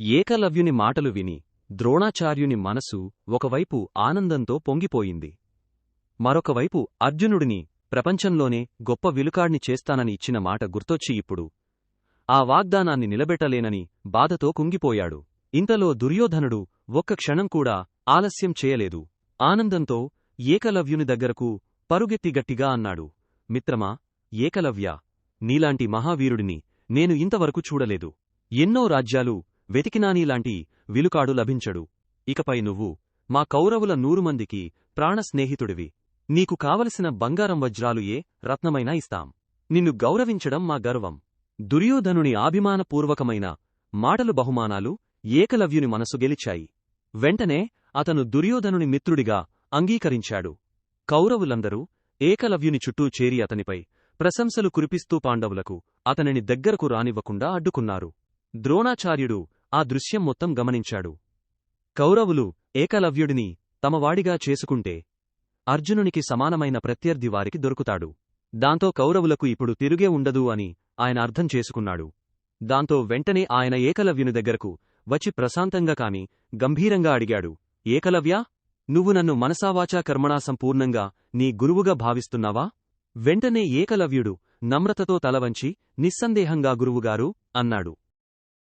ఏకలవ్యుని మాటలు విని ద్రోణాచార్యుని మనసు ఒకవైపు ఆనందంతో పొంగిపోయింది. మరొకవైపు అర్జునుడిని ప్రపంచంలోనే గొప్ప విలుకాడ్ని చేస్తానని ఇచ్చిన మాట గుర్తొచ్చి ఇప్పుడు ఆ వాగ్దానాన్ని నిలబెట్టలేనని బాధతో కుంగిపోయాడు. ఇంతలో దుర్యోధనుడు ఒక్క క్షణం కూడా ఆలస్యం చేయలేదు. ఆనందంతో ఏకలవ్యుని దగ్గరకు పరుగెత్తి గట్టిగా అన్నాడు. మిత్రమా ఏకలవ్య నీలాంటి మహావీరుడిని నేను ఇంతవరకు చూడలేదు. ఎన్నో రాజ్యాలు వెతికినానీలాంటి విలుకాడు లభించడు. ఇకపై నువ్వు మా కౌరవుల నూరుమందికి ప్రాణస్నేహితుడివి నీకు కావలసిన బంగారం వజ్రాలు ఏ రత్నమైనా ఇస్తాం. నిన్ను గౌరవించడం మా గర్వం. దుర్యోధనుని ఆభిమానపూర్వకమైన మాటలు బహుమానాలు ఏకలవ్యుని మనసు గెలిచాయి. వెంటనే అతను దుర్యోధనుని మిత్రుడిగా అంగీకరించాడు. కౌరవులందరూ ఏకలవ్యుని చుట్టూ చేరి అతనిపై ప్రశంసలు కురిపిస్తూ పాండవులకు అతనిని దగ్గరకు రానివ్వకుండా అడ్డుకున్నారు. ద్రోణాచార్యుడు ఆ దృశ్యం మొత్తం గమనించాడు. కౌరవులు ఏకలవ్యుడిని తమవాడిగా చేసుకుంటే అర్జునునికి సమానమైన ప్రత్యర్థి వారికి దొరుకుతాడు. దాంతో కౌరవులకు ఇప్పుడు తిరుగే ఉండదు అని ఆయన అర్థం చేసుకున్నాడు. దాంతో వెంటనే ఆయన ఏకలవ్యుని దగ్గరకు వచ్చి ప్రశాంతంగా కాని గంభీరంగా అడిగాడు ఏకలవ్యా నువ్వు నన్ను మనసావాచా కర్మణా సంపూర్ణంగా నీ గురువుగా భావిస్తున్నావా? వెంటనే ఏకలవ్యుడు నమ్రతతో తలవంచి నిస్సందేహంగా గురువుగారు అన్నాడు.